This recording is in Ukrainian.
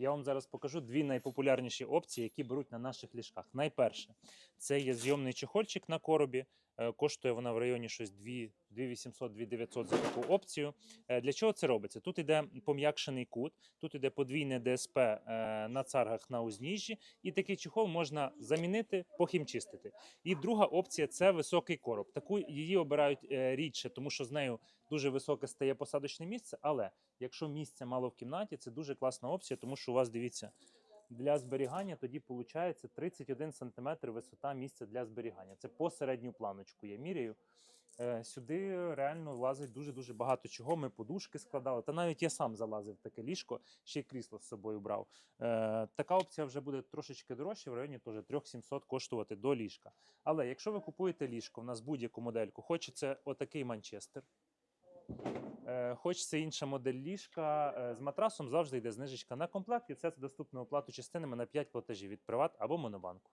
Я вам зараз покажу дві найпопулярніші опції, які беруть на наших ліжках. Найперше, це є зйомний чехольчик на коробі. Е, Коштує вона в районі щось 2 2800 2900 за таку опцію. Е, Для чого це робиться? Тут іде пом'якшений кут, тут іде подвійне ДСП е, на царгах на узніжжі, і такий чехол можна замінити, похімчистити. І друга опція це високий короб. Таку її обирають е, рідше, тому що з нею дуже високе стає посадочне місце. Але якщо місця мало в кімнаті, це дуже класна опція, тому що у вас дивіться. Для зберігання тоді виходить 31 см висота місця для зберігання. Це по середню планочку я міряю. Е, Сюди реально влазить дуже-дуже багато чого. Ми подушки складали. Та навіть я сам залазив таке ліжко, ще й крісло з собою брав. Е, Така опція вже буде трошечки дорожче, в районі теж 3700 коштувати до ліжка. Але якщо ви купуєте ліжко, в нас будь-яку модельку, хоч це отакий Манчестер, е, хоч це інша модель ліжка, з матрасом завжди йде знижечка на комплект, і це доступно оплату частинами на 5 платежів від Приват або Монобанку.